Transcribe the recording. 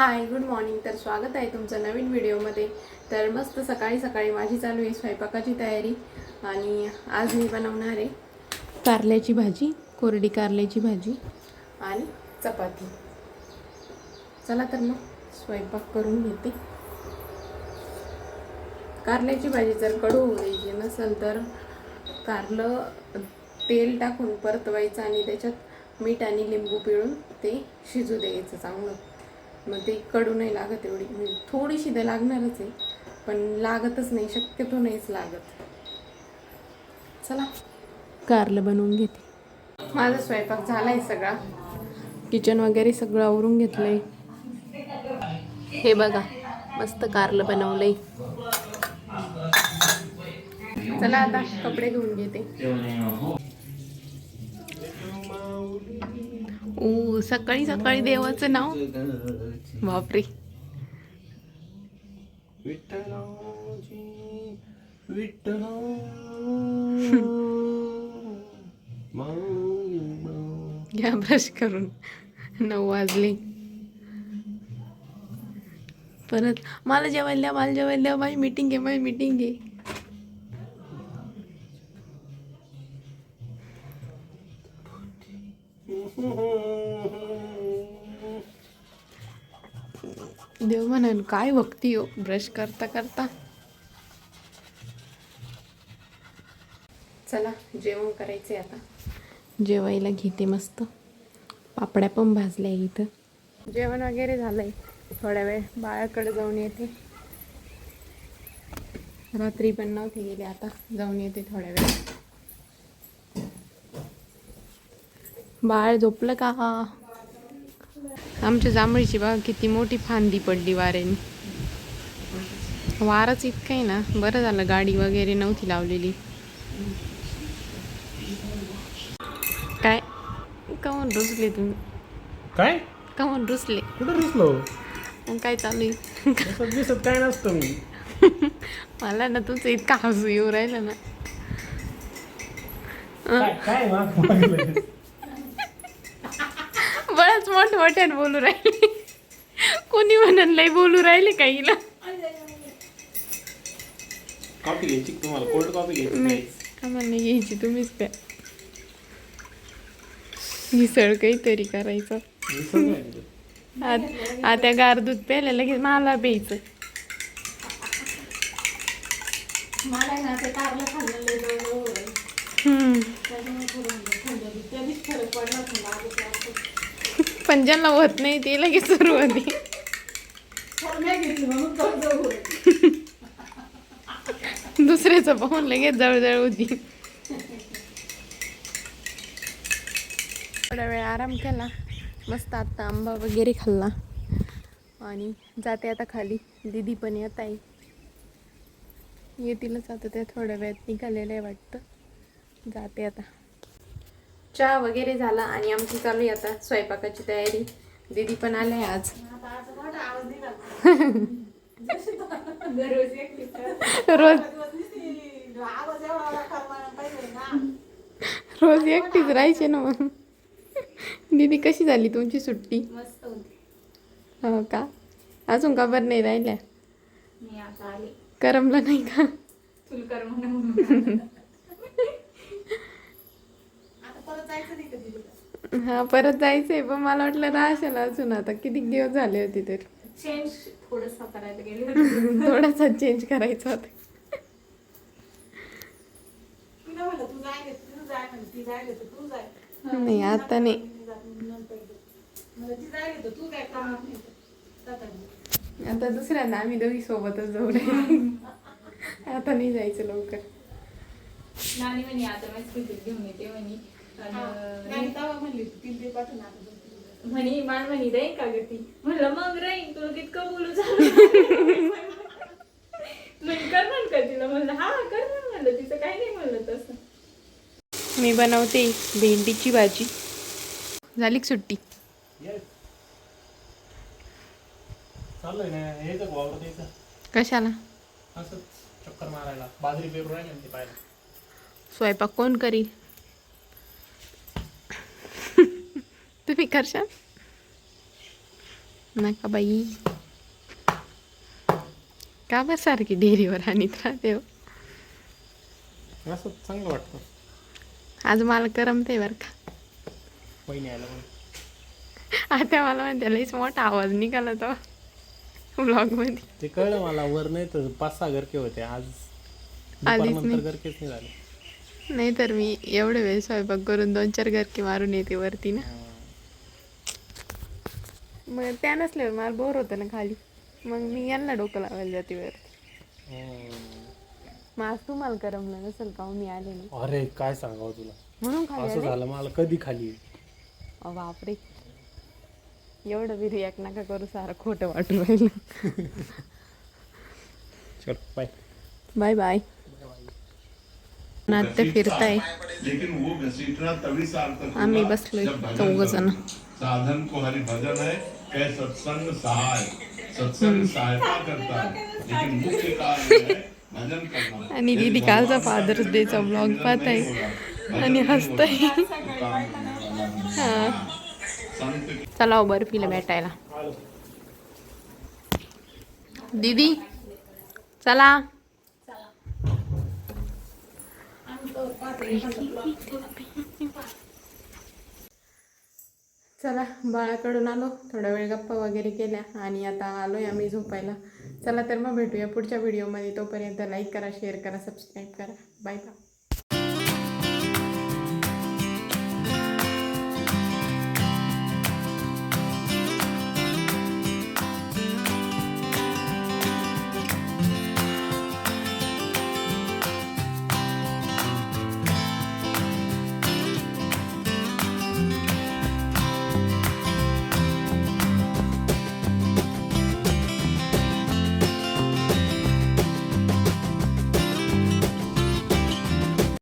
Hi good morning. तर स्वागत आहे तुमचं नवीन व्हिडिओमध्ये. तर मस्त सकाळी सकाळी माझी चालू आहे स्वयंपाकाची तयारी आणि आज मी बनवणार आहे कारल्याची भाजी कोरडी कारल्याची भाजी आणि चपाती. चला तर मग स्वयंपाक करून घेते. कारल्याची भाजी जर कडू होऊ द्यायची नसेल तर कारलं तेल टाकून परतवायचं आणि त्याच्यात मीठ आणि लिंबू पिळून ते शिजू द्यायचं चांगलं. मग ते कडू नाही लागत एवढी. म्हणजे थोडीशी तर लागणारच आहे पण लागतच नाही शक्यतो नाहीच लागत. चला. कारलं बनवून घेते. माझा स्वयंपाक झालाय सगळा. किचन वगैरे सगळं आवरून घेतलंय. हे बघा मस्त कारलं बनवलंय. चला आता कपडे धुवून घेते. सकाळी सकाळी देवाचं नाव? बापरे. विठ्ठलाची घ्या ब्रश करून. नऊ वाजले. परत मला जेवायला मला जेवायला माझी मीटिंग आहे माझी मीटिंग आहे देव म्हणाल काय भक्ती हो ब्रश करता करता. चला जेवण करायचे आता. जेवायला घेते मस्त. पापड्या पण भाजल्या इथं. जेवण वगैरे झालंय. थोड्या वेळ बाळाकडे जाऊन येते. रात्री पण नव्हते गेले आता जाऊन येते थोड्या वेळ. बाळ झोपलं का? आमच्या जांभळीची बघा किती मोठी फांदी पडली वाऱ्याने. वारच इतकं आहे ना. बरं झालं गाडी वगैरे नव्हती लावलेली. काय? कमून रुसले तुम्ही? काय? कमून रुसले. कुठं रुसलो? मग काय चालू दिसत काय नसतं मी. मला ना तुमचं इतका हसू येऊ राहिलं ना. काय मोठ मोठ्याने बोलू राहिले. कोणी म्हणून लय बोलू राहिले काही ना कॉफी घ्यायची का तुम्हाला? कोल्ड कॉफी घ्यायची? आम्हाला नाही घ्यायची तुम्हीच प्या मिसळ काहीतरी करायचं. आता गार दूध प्यायला लगेच मला प्यायचं. हम्म. पण ज्यांना होत नाही ते लगेच सुरू होती. दुसऱ्याचं पाहून लगेच जवळजवळ होती. थोडा वेळ आराम केला. मस्त आता आंबा वगैरे खाल्ला. आणि जाते आता खाली. दीदी पण येत आहे. येतीलच आता त्या थोड्या वेळात निघालेलं आहे वाटतं. जाते आता. चहा वगैरे झाला आणि आमची चालू आहे आता स्वयंपाकाची तयारी. दीदी पण आले आज. रोज रोज एकटीच राहायचे ना मग. दीदी कशी झाली तुमची सुट्टी? हो का? अजून का बरं नाही राहिल्या? करमलं नाही का चुलकर म्हणून आता परत जायचं नाही कधी हा परत जायचंय पण मला वाटलं राहशाल अजून आता किती दिवस झाले होते तर चेंज थोडंसं करायला गेले होते. थोडासा चेंज करायचा होता तिला म्हणलं तू जाय रे, तू जाय म्हणलं ती जाय रे, तर तू जाय नाही आता नाही मी जात नाही, नंतर जाऊ. म्हणलं ती जाय रे, तर तू काय कामात नाही तर. जाता नाही. आता दुसऱ्यांदा आम्ही दोघी सोबतच जाऊ रे आता नाही जायचं लवकर नानी म्हणे आता मी स्कूटीत घेऊन येते म्हणे ते. म्हणे माण म्हणे राहीन का ग ती? म्हणलं मग राहीन तुला तितकं बोलू झालं. म्हणे करणार का तिला. म्हणलं हा करणार म्हणलं तिचं काही नाही म्हणलं तसं. मी बनवते भेंडीची भाजी. झाली सुट्टी? कशाला? चक्कर मारायला. बाजरी पेरू ते स्वयंपाक कोण करील? तुम्ही करशाल? नका बाई. का बरं सारखी डेअरीवर आणीत राहते हो? असं चांगलं वाटतं. आज मला करमते बरं का. आलं आता मला म्हणते लईच मोठा आवाज निघाला तो ब्लॉगमध्ये ते कळलं मला वर नाही तर पाच सहा गरके होते. आज आलीच दुपारनंतर नाही. गरकेच नाही झाले. नाही तर मी एवढे वेळ स्वयंपाक करून दोन चार गरके मारून येते वरती ना. मग त्या नसल्यावर मला बोर होतं ना खाली. मग मी यांना डोकं लावायला जाते वरती. मग आज तुम्हाला करमलं नसेल का हो? मी आले नाही. अरे काय सांगावं तुला? म्हणून खाली असं आले? झालं मला कधी खाली अ बापरे. एवढं बी रिॲक्ट नका करू सारं खोटं वाटून राहिलं. चल बाय बाय बाय नाट्य फिरताय. लेकिन वो घसीटना तभी सार्थक आम्ही बसलोय जब भजन चौघ। जण साधन को हरि भजन है। कै सत्संग सहाय सत्संग सहायता करता। है लेकिन मुख्य कारण है भजन करना। आणि दीदी कालचा फादर्स डेचा ब्लॉग पाहत आहे आणि हसताय. हा. संत चला हो बर्फीला भेटायला. दीदी चला. चला बाळाकडून आलो. थोडा वेळ गप्पा वगैरे केल्या आणि आता आलो आहे आम्ही झोपायला. चला तर मग भेटूया पुढच्या व्हिडिओमध्ये तोपर्यंत लाईक करा शेअर करा सबस्क्राईब करा. Bye bye